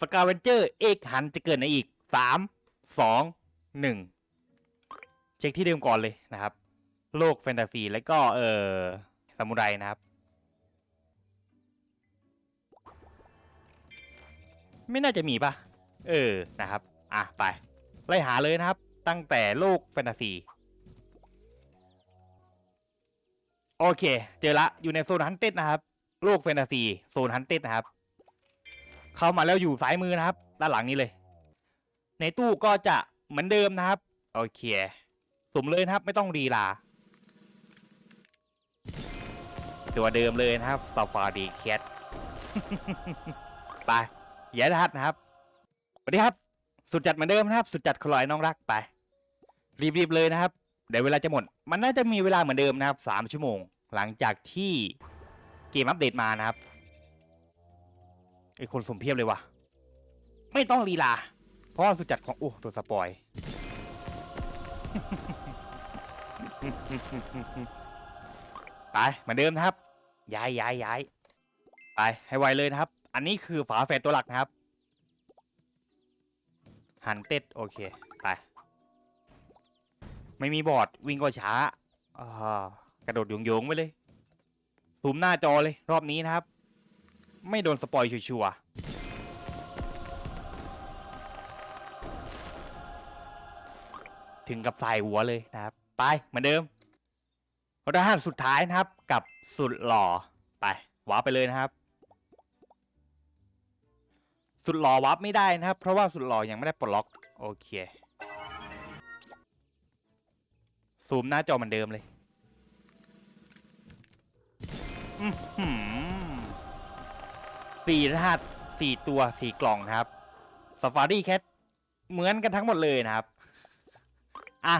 สกาเวนเจอร์เอกหันจะเกิดในอีกสามสองหนึ่งเช็คที่เดิมก่อนเลยนะครับ โลกแฟนตาซี แล้วก็เออซามูไรนะครับ ไม่น่าจะมีปะเออนะครับ อะ ไป ไล่หาเลยนะครับ ตั้งแต่โลกแฟนตาซี โอเค เจอละอยู่ในโซนฮันเต็ดนะครับ โลกแฟนตาซี โซนฮันเต็ดนะครับ เข้ามาแล้วอยู่ซ้ายมือนะครับ ด้านหลังนี้เลย ในตู้ก็จะเหมือนเดิมนะครับ โอเค สุ่มเลยนะครับ ไม่ต้องรีลา ตัวเดิมเลยนะครับ s าฟารีแคทไปอย่ารหัสนะครับสวัสดีครับ สุดจัดเหมือนเดิมนะครับ สุดจัดคลอยน้องรักไป รีบๆเลยนะครับ เดี๋ยวเวลาจะหมด มันน่าจะมีเวลาเหมือนเดิมนะครับสามชั่วโมง หลังจากที่เกมอัปเดตมานะครับ ไอคนสมเพียบเลยว่ะ ไม่ต้องลีลา เพราะสุดจัดของโอ้ตัวสปอย ไปเหมือนเดิมนะครับ ย้ายย้ายย้ายไปให้ไวเลยนะครับ อันนี้คือฝาแฝดตัวหลักนะครับ หันเต็ดโอเค ไป ไม่มีบอร์ดวิ่งก็ช้าอากระโดดโยงๆไปเลยซูมหน้าจอเลยรอบนี้นะครับ ไม่โดนสปอยชัวร์ๆถึงกับสายหัวเลยนะครับ ไปเหมือนเดิมรหัสสุดท้ายนะครับกับสุดหล่อไปวาร์ปไปเลยนะครับ สุดหล่อวาร์ปไม่ได้นะครับ เพราะว่าสุดหล่อยังไม่ได้ปลดล็อกโอเคซูมหน้าจอเหมือนเดิมเลยอื้อหือ สี่รหัสสี่ตัวสี่กล่องครับ Safari Cat เหมือนกันทั้งหมดเลยนะครับ อะ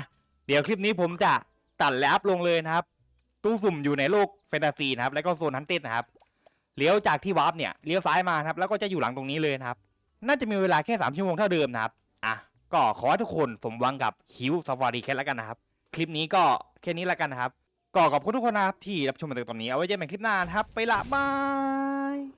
เดี๋ยวคลิปนี้ผมจะตัดและอัพลงเลยนะครับ ตู้สุ่มอยู่ในโลกแฟนตาซีนะครับ แล้วก็โซนฮันเต็ดนะครับ เลี้ยวจากที่วาร์ปเนี่ย เลี้ยวซ้ายมาครับ แล้วก็จะอยู่หลังตรงนี้เลยนะครับ น่าจะมีเวลาแค่3ชั่วโมงเท่าเดิมนะครับ อะ ก็ขอให้ทุกคนสมหวังกับคิว Safari Cat แล้วกันนะครับ คลิปนี้ก็แค่นี้แล้วกันนะครับ ก็ขอบคุณทุกคนนะครับที่รับชมมาถึงตอนนี้ เอาไว้เจอกันใหม่คลิปหน้านะครับ ไปละบาย